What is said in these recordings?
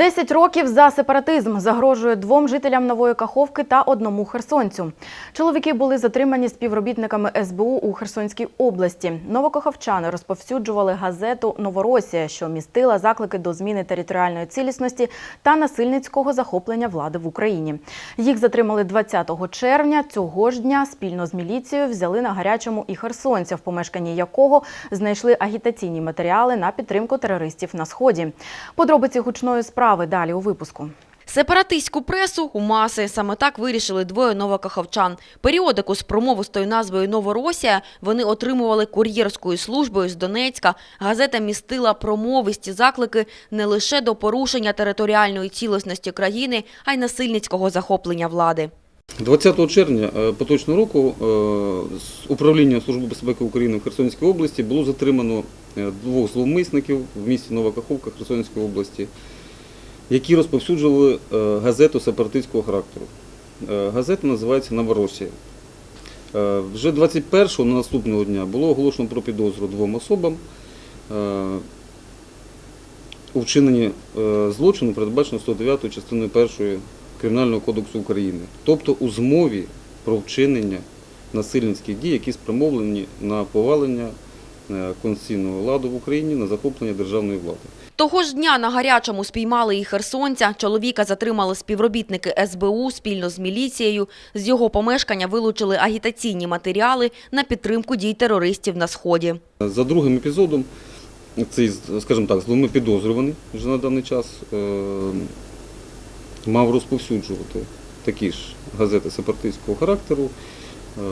Десять років за сепаратизм загрожує двом жителям Нової Каховки та одному херсонцю. Чоловіки були затримані співробітниками СБУ у Херсонській області. Новокаховчани розповсюджували газету Новоросія, що містила заклики до зміни територіальної цілісності та насильницького захоплення влади в Україні. Їх затримали 20 червня. Цього ж дня спільно з міліцією взяли на гарячому і херсонця, в помешканні якого знайшли агітаційні матеріали на підтримку терористів на сході. Подробиці гучної справи далі у випуску. Сепаратистську пресу у маси. Саме так вирішили двоє новокаховчан. Періодику з промовистою назвою «Новоросія» вони отримували кур'єрською службою з Донецька. Газета містила промовисті заклики не лише до порушення територіальної цілісності країни, а й насильницького захоплення влади. 20 червня е, поточного року е, з управління Служби безпеки України в Херсонській області було затримано е, двох зловмисників в місті Нова Каховка Херсонської області, які розповсюджували е, газету сепаратистського характеру. Е, Газета називається Новоросія. Е, Вже 21-го на наступного дня було оголошено про підозру двом особам у вчиненні злочину, передбачено 109 частиною 1 Кримінального кодексу України, тобто у змові про вчинення насильницьких дій, які спрямовлені на повалення конституційного ладу в Україні, на захоплення державної влади. Того ж дня на гарячому спіймали і херсонця. Чоловіка затримали співробітники СБУ спільно з міліцією. З його помешкання вилучили агітаційні матеріали на підтримку дій терористів на Сході. За другим епізодом, цей, скажімо так, зловми підозрюваний вже на даний час е, мав розповсюджувати такі ж газети сепаратистського характеру. Е,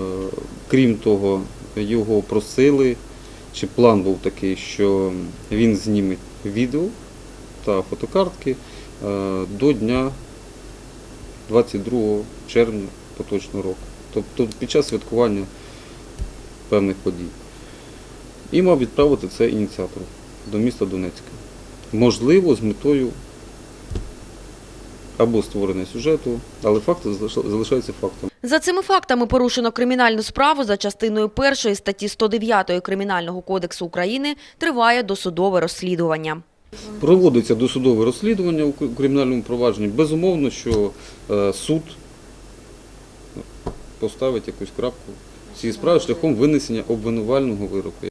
Крім того, його просили, чи план був такий, що він зніме відео та фотокартки е, до дня 22 червня поточного року, тобто під час святкування певних подій. І мав відправити це ініціатору до міста Донецька. Можливо, з метою або створення сюжету, але факт залиш- залишається фактом. За цими фактами порушено кримінальну справу за частиною першої статті 109 Кримінального кодексу України триває досудове розслідування. Проводиться досудове розслідування у кримінальному провадженні. Безумовно, що е, суд поставить якусь крапку в цій справі шляхом винесення обвинувального вироку.